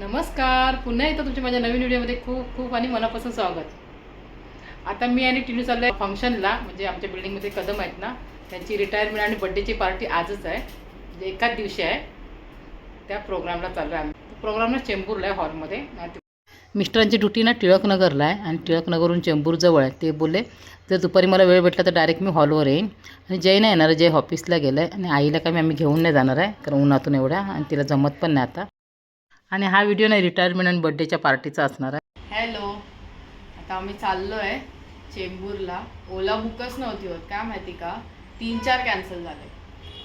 नमस्कार. पुन्हा एकदा तुमच्या माझ्या नवीन व्हिडिओमध्ये खूप खूप आणि मनापासून स्वागत. आता मी आणि टिनू चाललो आहे फंक्शनला म्हणजे आमच्या बिल्डिंगमध्ये कदम आहेत ना त्यांची रिटायरमेंट आणि बड्डेची पार्टी आजच आहे. म्हणजे एकाच दिवशी आहे. त्या प्रोग्रामला चाललो आहे आम्ही. प्रोग्रामला चेंबूरला आहे हॉलमध्ये. मिस्टरांची ड्युटी ना टिळकनगरला आहे आणि टिळकनगरहून चेंबूरजवळ आहे. ते बोलले जर दुपारी मला वेळ भेटला तर डायरेक्ट मी हॉलवर येईन. आणि जय नाही येणार जय ऑफिसला गेलं आहे आणि आईला काय आम्ही घेऊन नाही जाणार आहे कारण उन्हातून एवढ्या आणि तिला जमत पण नाही आता. आणि हा व्हिडिओ नाही रिटायरमेंट आणि बड्डेच्या पार्टीचा असणार आहे. हॅलो आता आम्ही चाललो आहे चेंबूरला. ओला बुकच नव्हती होत काय माहिती का? तीन चार कॅन्सल झाले.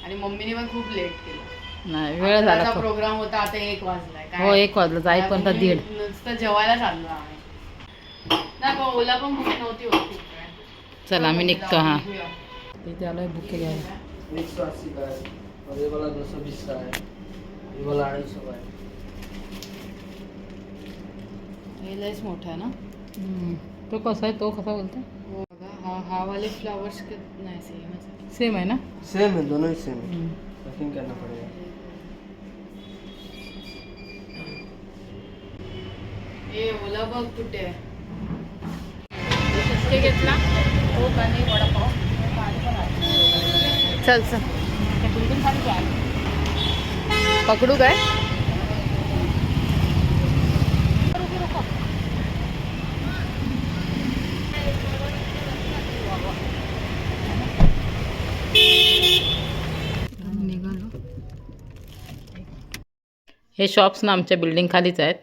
आणि मम्मीने पण खूप लेट केलं. नाही वेळ झाला प्रोग्राम होता आता एक वाजलाय. हो एक वाजला जाई पण दीड. नुसतं जेवायला चाललो आम्ही. नाही पण ओला पण बुक नव्हती होती चला आम्ही निघतो हा. इथे आलोय बुके घ्यायला एक सौ अस्सी का है और ये वाला दो सौ बीस का है का लयच मोठा आहे ना तो कसा आहे तो कसा बोलतो हो? बघा हा हा वाले फ्लावर्स नाही सेम सेम आहे ना? सेम है दोनों ही सेम है. पैकिंग करना पड़ेगा. ए ओला बघ कुठे आहे घेतला हो आणि वडापाव चल चल. पकडू काय हे शॉप्स ना आमच्या बिल्डिंग खालीच आहेत.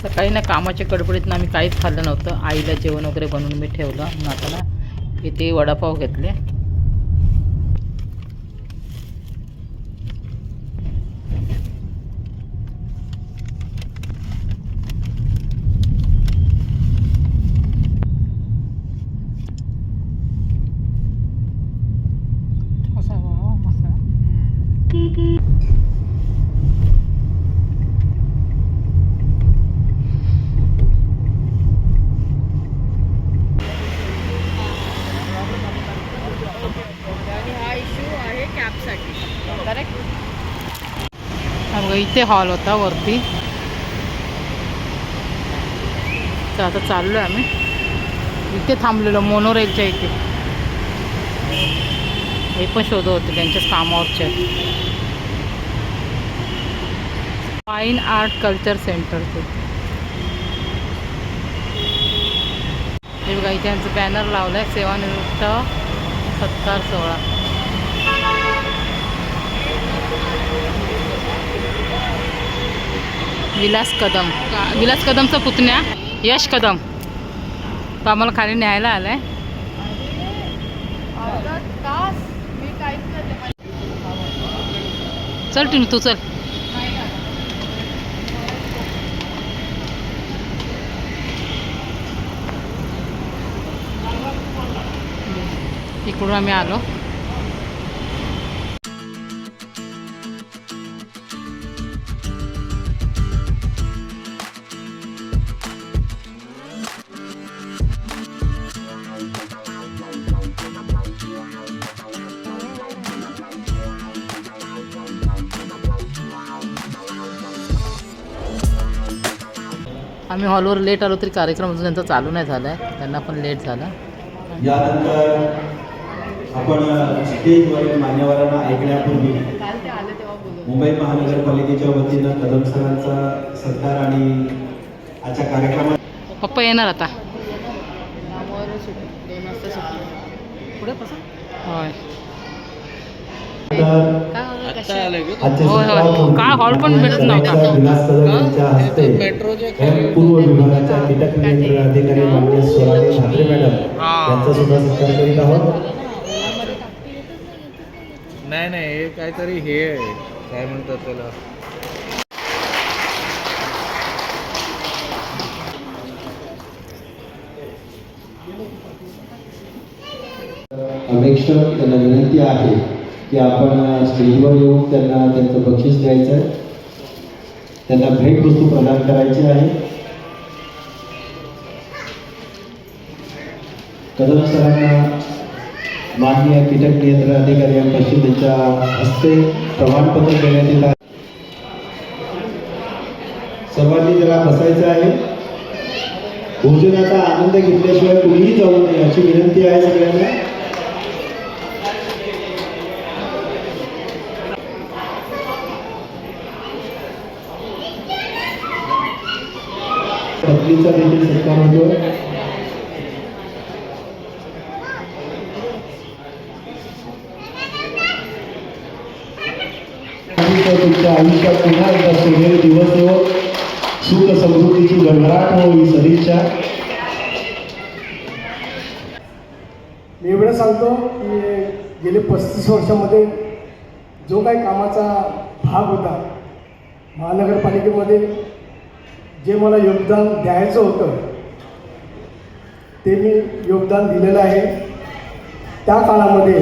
सकाळी ना कामाच्या गडबडीतनं आम्ही काहीच खाल्लं नव्हतं. आईला जेवण वगैरे बनवून मी ठेवलं. मग आता ना इथे वडापाव घेतले आणि हा इश्यू आहे कॅबसाठी करेक्ट हा बघा इथे हॉल होता वरती. तर आता चाललो आहे आम्ही. इथे थांबलेलो मोनोरेलच्या इथे. हे पण शोधत होते त्यांच्याच कामावरचे. फाईन आर्ट कल्चर सेंटर ते. हे बघा इथे यांचं बॅनर लावलं आहे सेवानिवृत्त सत्कार सोहळा. विलास कदम. विलास कदमचा पुतण्या यश कदम. तो आम्हाला खाली न्यायला आलाय. चल टिनू तू चल. इकडून आम्ही आलो. आम्ही हॉलवर लेट आलो तरी कार्यक्रम अजून त्यांचा चालू नाही झाला आहे त्यांना पण लेट झाला. यानंतर आपण स्टेजवरील मान्यवरांना ऐकण्यापूर्वी काल ते आले तेव्हा बोलू मुंबई महानगरपालिकेच्या वतीनं कदम सरांचा सत्कार आणि आजच्या कार्यक्रमात पप्पा येणार आता. पुढे कसं होय. होय, होय. सत्तावन्न काय हॉल पण नव्हता. आहोत. नाही नाही हे काहीतरी हे आहे. काय म्हणतात त्याला? अपेक्षक त्यांना विनंती आहे की आपण स्टेजवर येऊन त्यांना त्यांचं बक्षीस द्यायचं आहे. त्यांना भेटवस्तू प्रदान करायची आहे. कदम सरांना माननीय कीटक नियंत्रण अधिकारी यांपासून त्यांच्या हस्ते प्रमाणपत्र देण्यात येत आहे. सर्वांनी जरा बसायचं आहे. भोजनाचा आनंद घेतल्याशिवाय कुणीही जाऊ नये अशी विनंती आहे सगळ्यांना. पत्नीचा देखील सत्कार होतो तुमच्या आयुष्यात पुन्हा एकदा सोनेरी दिवस येवो सुख समृद्धीची गणराट हो ही सदिच्छा. मी एवढं सांगतो की गेले पस्तीस वर्षामध्ये जो काही कामाचा भाग होता महानगरपालिकेमध्ये जे मला योगदान द्यायचं होतं ते मी योगदान दिलेलं आहे. त्या काळामध्ये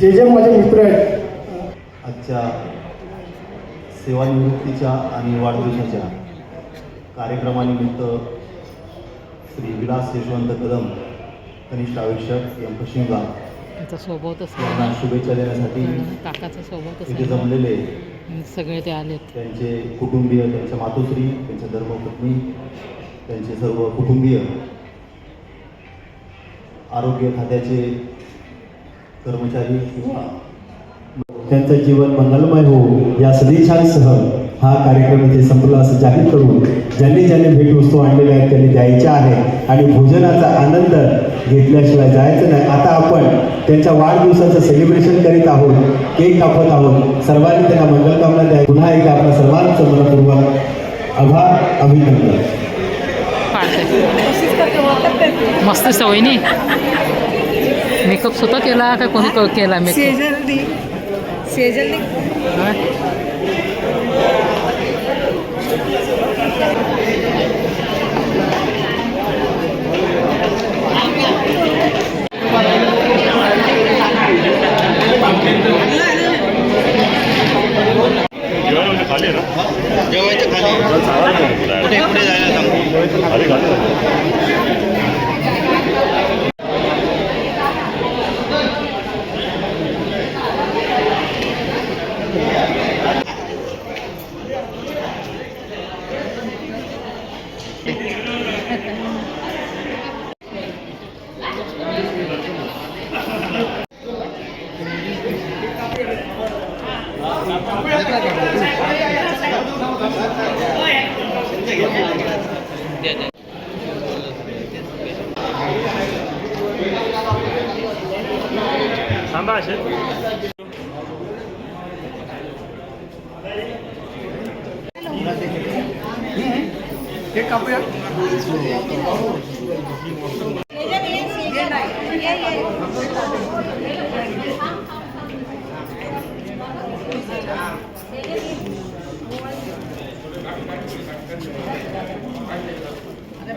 जे जे माझे मित्र आहेत आजच्या सेवानिवृत्तीच्या आणि वाढदिवसाच्या कार्यक्रमानिमित्त श्री विलास यशवंत कदम कनिष्ठ आयुष्यक एम शिंगा त्याचा स्वभाव तसा यांना शुभेच्छा देण्यासाठी काकाचा स्वभाव इथे तसा जमलेले सगळे ते आले त्यांचे कुटुंबीय त्यांच्या मातोश्री त्यांच्या धर्मपत्नी त्यांचे सर्व कुटुंबीय आरोग्य खात्याचे कर्मचारी किंवा त्यांचं जीवन मंगलमय हो या सदिच्छांसह हा कार्यक्रम इथे संपला असं जाहीर करून ज्यांनी ज्यांनी भेटवस्तू आणलेल्या आहेत त्यांनी द्यायच्या आहे आणि भोजनाचा आनंद घेतल्याशिवाय जायचं नाही. आता आपण त्यांच्या वाढदिवसाचं सेलिब्रेशन करीत आहोत. केक कापत आहोत. सर्वांनी त्यांना मंगलकामना द्या. पुन्हा एकदा आपल्या सर्वांचं मनपूर्वक आभार अभिनंदन. मस्त सवय नाही मेकअप स्वतः केला का कोणी क- केला मेकअप? सेजल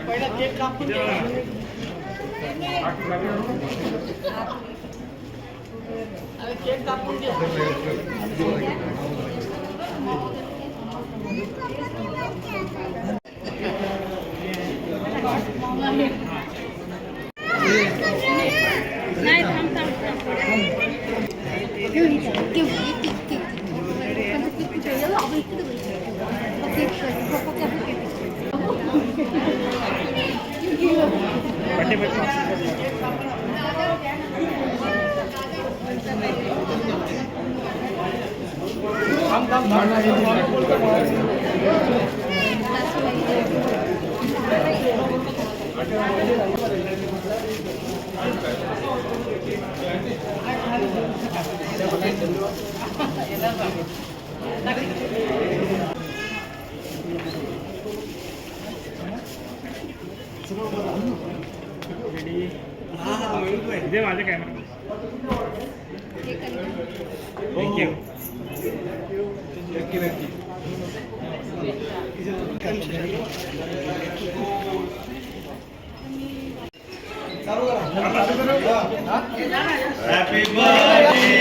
पहिला केक कापून अरे केक कापून घे you. Happy birthday.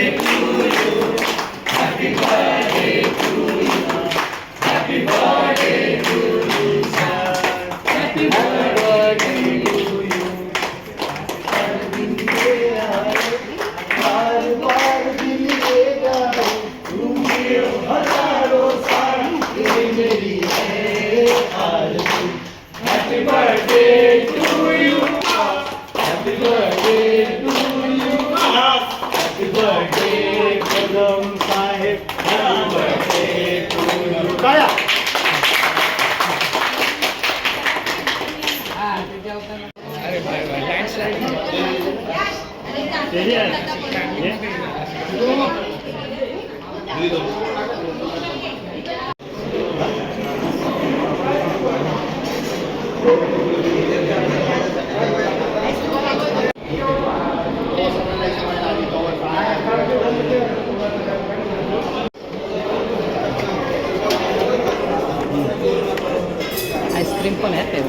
आईस्क्रीम पण आहे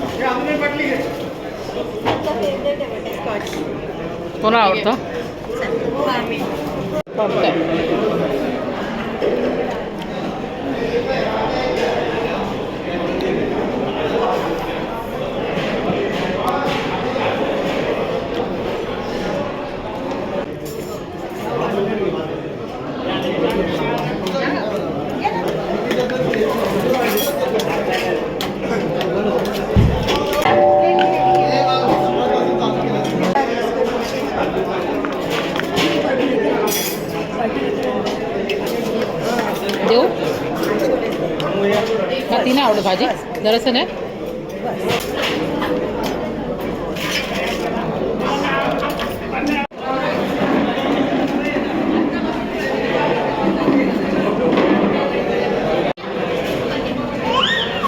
कोणाला आवडतं आवडत भाजी? जरासं नाही?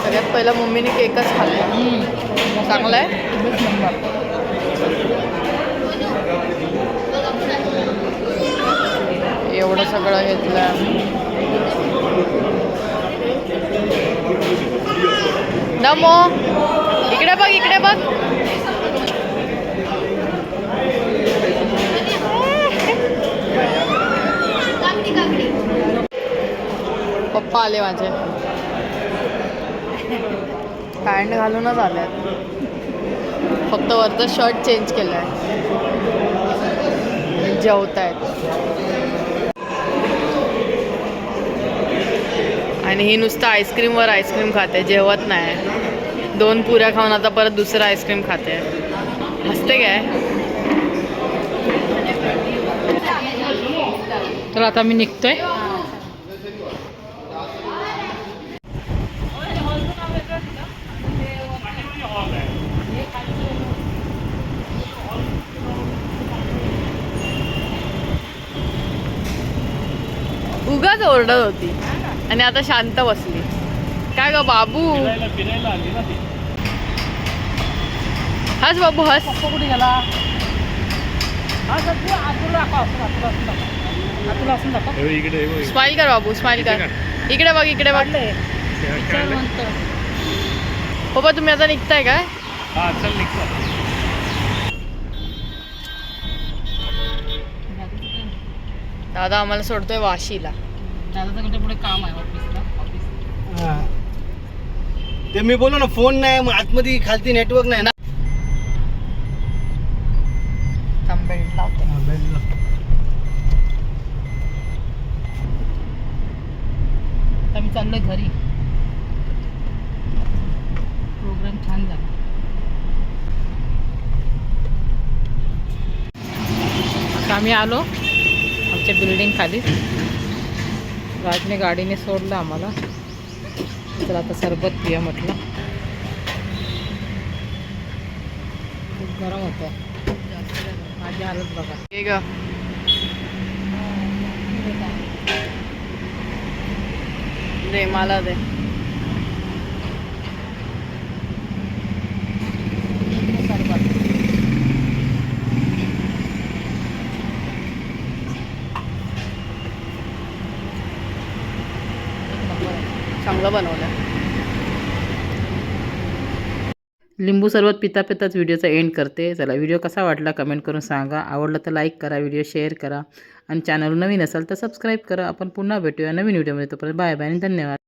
सगळ्यात पहिला मम्मीने केकच खाल्ला. चांगला आहे? एवढं सगळं घेतलं. नमो. इकडे बघ इकडे बघ. पप्पा आले माझे. पॅन्ट घालूनच आले फक्त वरचं शर्ट चेंज केलं आहे जेवत आहेत आणि ही नुसतं आईस्क्रीमवर आईस्क्रीम खाते जेवत नाही. दोन पुऱ्या खाऊन आता परत दुसरं आईस्क्रीम खाते. हसते काय? तर आता मी निघतोय. उगाच ओरडत होती. आणि आता शांत बसली. काय ग बाबू? हस बाबू हस. कुठे गेला. स्माइल कर बाबू स्माइल कर. इकडे बघ इकडे बघ. पप्पा तुम्ही आता निघताय काय? हा दादा आम्हाला सोडतोय वाशीला. दादाचं पुढे काम आहे ऑफिसला ऑफिस ते मी बोललो ना फोन नाही मग आतमध्ये खालती नेटवर्क नाही ना. मी चाललोय घरी. प्रोग्राम छान झाला. आता आम्ही आलो आमच्या बिल्डिंग खाली. राजने गाडीने सोडलं आम्हाला. तर आता सरबत पिया म्हटलं. खूप गरम होतं. माझी हालत बघा. हे ग. दे मला दे. चांगलं बनवलं लिंबू सरबत पिता पिताच व्हिडिओचा एंड करते. चला व्हिडिओ कसा वाटला कमेंट करून सांगा. आवडला तर लाईक करा व्हिडिओ शेअर करा. आणि चॅनल नवीन असाल तर सबस्क्राईब करा. आपण पुन्हा भेटूया नवीन व्हिडिओमध्ये तोपर्यंत बाय बाय आणि धन्यवाद.